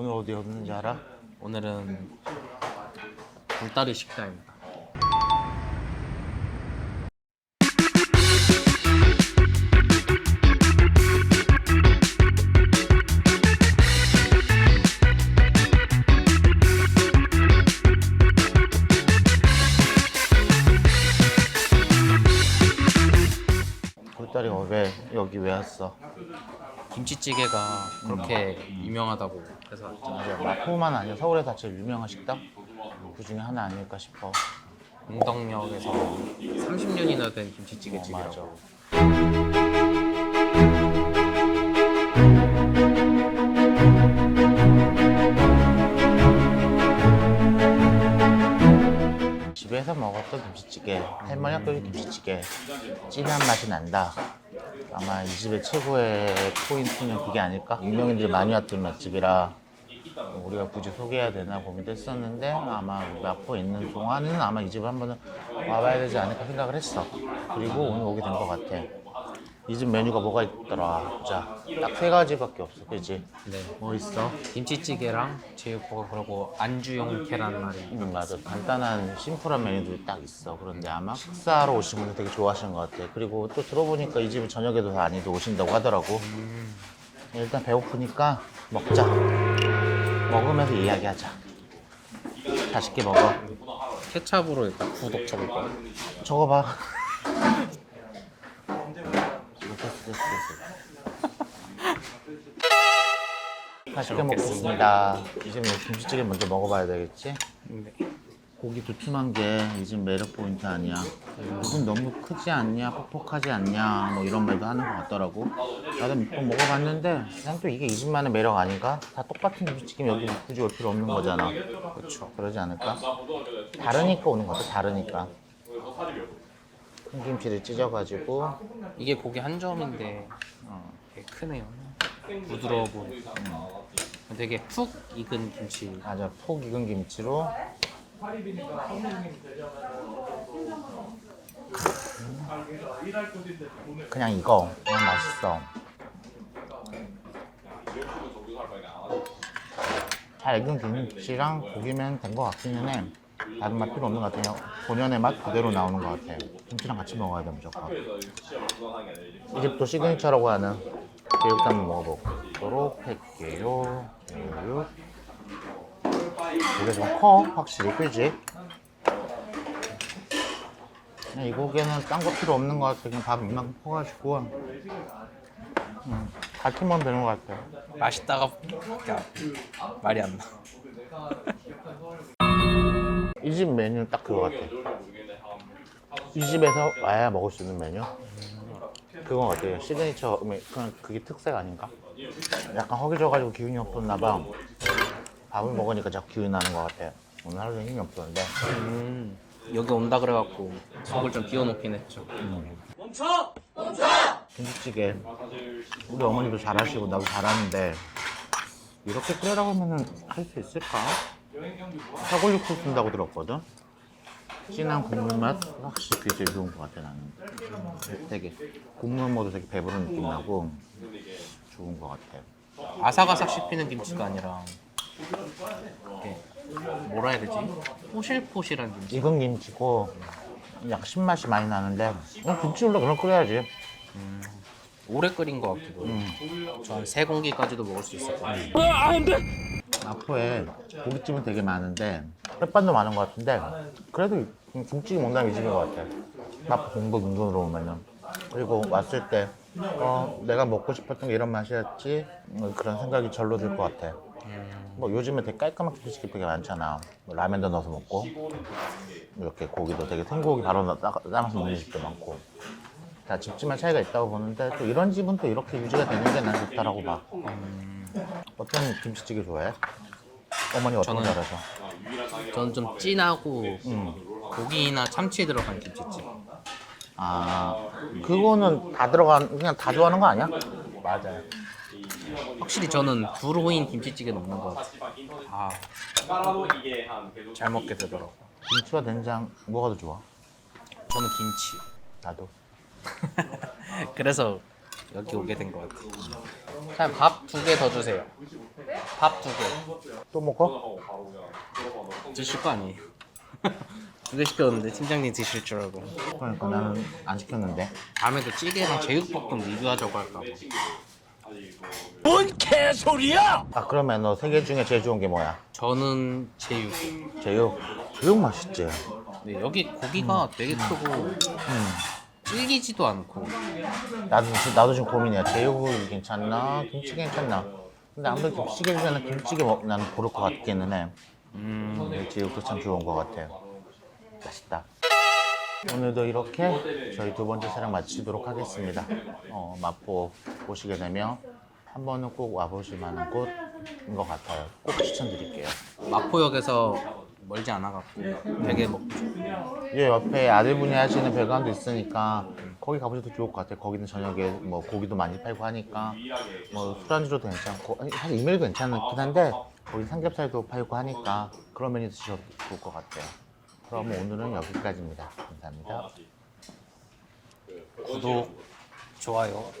오늘 어디 없는지 알아? 오늘은 불다리 식당입니다. 굴다리가 왜 여기 왜 왔어? 김치찌개가 그렇게 유명하다고 해서 맞아. 마포만 아니라 서울에서 제일 유명한 식당? 그 중에 하나 아닐까 싶어. 운덕역에서 30년이나 된 김치찌개 어, 집이라고. 집 에서 먹었던 김치찌개, 할머니가 끓인 김치찌개, 진한 맛이 난다. 아마 이 집의 최고의 포인트는 그게 아닐까? 유명인들이 많이 왔던 맛집이라 우리가 굳이 소개해야 되나 고민도 했었는데 아마 마포에 있는 동안은 아마 이집 한번 와봐야 되지 않을까 생각을 했어. 그리고 오늘 오게 된 것 같아. 이 집 메뉴가 뭐가 있더라. 자, 딱 세 가지밖에 없어, 그지? 네. 뭐 있어? 김치찌개랑 제육볶음 그리고 안주용 계란말이. 음, 맞아. 간단한 심플한 메뉴들이 딱 있어. 그런데 아마 식사하러 오신 분들 되게 좋아하시는 것 같아. 그리고 또 들어보니까 이 집은 저녁에도 많이도 오신다고 하더라고. 일단 배고프니까 먹자. 먹으면서 이야기하자. 맛있게 먹어. 케찹으로 일단 구독 쳐볼 거예요. 적어봐. 맛있게 먹겠습니다. 이제 뭐 김치찌개 먼저 먹어봐야 되겠지? 네. 고기 두툼한 게 이 집 매력 포인트 아니야. 이건 너무 크지 않냐, 퍽퍽하지 않냐, 뭐 이런 말도 하는 것 같더라고. 나도 몇번 먹어봤는데, 그냥 또 이게 이 집만의 매력 아닌가? 다 똑같은 김치찌개 여기 굳이 올 필요 없는 거잖아. 그렇죠. 그러지 않을까? 다르니까 오는 것 같아, 다르니까. 큰 김치를 찢어가지고, 이게 고기 한 점인데 어, 되게 크네요. 부드러워 보이고 되게 푹 익은 김치. 맞아, 푹 익은 김치로. 그냥 이거, 그냥 맛있어. 잘 익은 김치랑 고기면 된 것 같기는 해. 다른 맛 필요 없는 것 같아요. 본연의 맛 그대로 나오는 것 같아. 김치랑 같이 먹어야 돼 무조건. 이 집도 시그니처라고 하는 제육도 한번 먹어보도록 할게요. 제육. 이게 좀 커, 확실히, 그지? 그냥 이 고기는 딴 거 필요 없는 것 같아. 그냥 밥 이만큼 커가지고. 음, 같이면 되는 것 같아. 맛있다가 그러니까 말이 안 나. 이 집 메뉴는 딱 그거 같아. 이 집에서 와야 먹을 수 있는 메뉴? 그건 어때요? 시그니처, 메- 그냥 그게 특색 아닌가? 약간 허기져가지고 기운이 없었나 봐. 밥을 먹으니까 자꾸 기운이 나는 것 같아. 오늘 하루 종일 힘이 없었는데. 음, 여기 온다 그래갖고 속을 좀 비워놓긴 했죠. 김치찌개. 우리 어머니도 잘하시고 나도 잘하는데 이렇게 끓여라고 하면은 할 수 있을까? 사골육수 쓴다고 들었거든. 진한 국물 맛 확실히 그게 제일 좋은 것 같아 나는. 되게 국물 먹어도 되게 배부른 느낌 나고 좋은 것 같아. 아삭아삭 씹히는 김치가 아니라 이렇게 뭐라 해야 되지? 포실포실한 김치. 익은 김치고 약 신맛이 많이 나는데 그냥 김치 원래 그런 거 끓여야지. 오래 끓인 것 같기도 해요. 저한세 공기까지도 먹을 수 있을 것 같아요. 마포에 고깃집은 되게 많은데 햇반도 많은 것 같은데 그래도 김치찌개 먹는 게 집인 것 같아. 마포 공복 인근으로 오면은. 그리고 왔을 때 어, 내가 먹고 싶었던 게 이런 맛이었지? 뭐 그런 생각이 절로 들 것 같아. 뭐 요즘에 되게 깔끔한 김치찌개 되게 많잖아. 뭐 라면도 넣어서 먹고. 이렇게 고기도 되게 생고기 바로 넣- 싸- 삶아서 먹는 집도 많고. 다 집집마다 차이가 있다고 보는데 또 이런 집은 또 이렇게 유지가 되는 게 난 좋다라고 봐. 어떤 김치찌개 좋아해? 어머니 어떤 거 저는- 잘해서? 저는 좀 진하고 고기나 참치 들어간 김치찜. 아 그거는 다 들어간 그냥 다 좋아하는 거 아니야? 맞아요. 확실히 저는 불호인 김치찌개 먹는 것 같아요. 아, 잘 먹게 되더라고. 김치와 된장 뭐가 더 좋아? 저는 김치. 나도 그래서 여기 오게 된 것 같아요. 그냥 밥두 개 더 주세요. 밥 두 개. 또 먹어? 드실 거 아니에요? 두 개 시켰는데 팀장님 드실 줄 알고. 그러니까 나는 안 시켰는데. 다음에도 찌개랑 제육볶음 리뷰하자고 할까 봐. 아 그러면 너 세 개 중에 제일 좋은 게 뭐야? 저는 제육. 제육. 제육 맛있지. 네, 여기 고기가 되게 크고 음. 질기지도 않고 나도 나도 지금 고민이야. 제육이 괜찮나? 김치 괜찮나? 근데 아무래도 김치찌개 중에는 김치찌개 먹, 나는 고를 것 같기는 해. 음, 근데 제육도 참 좋은 것 같아요. 맛있다. 오늘도 이렇게 저희 두 번째 촬영 마치도록 하겠습니다. 어, 마포 오시게 되면 한 번은 꼭 와보실 만한 곳인 것 같아요. 꼭 추천드릴게요. 마포역에서 멀지 않아갖고 되게 먹이 옆에 아들분이 하시는 별관도 있으니까 거기 가보셔도 좋을 것 같아요. 거기는 저녁에 뭐 고기도 많이 팔고 하니까 뭐 술안주로도 괜찮고 아니, 사실 이메일도 괜찮긴 한데 거기 삼겹살도 팔고 하니까 그런 메뉴 드셔도 좋을 것 같아요. 그럼 오늘은 여기까지입니다. 감사합니다. 구독, 좋아요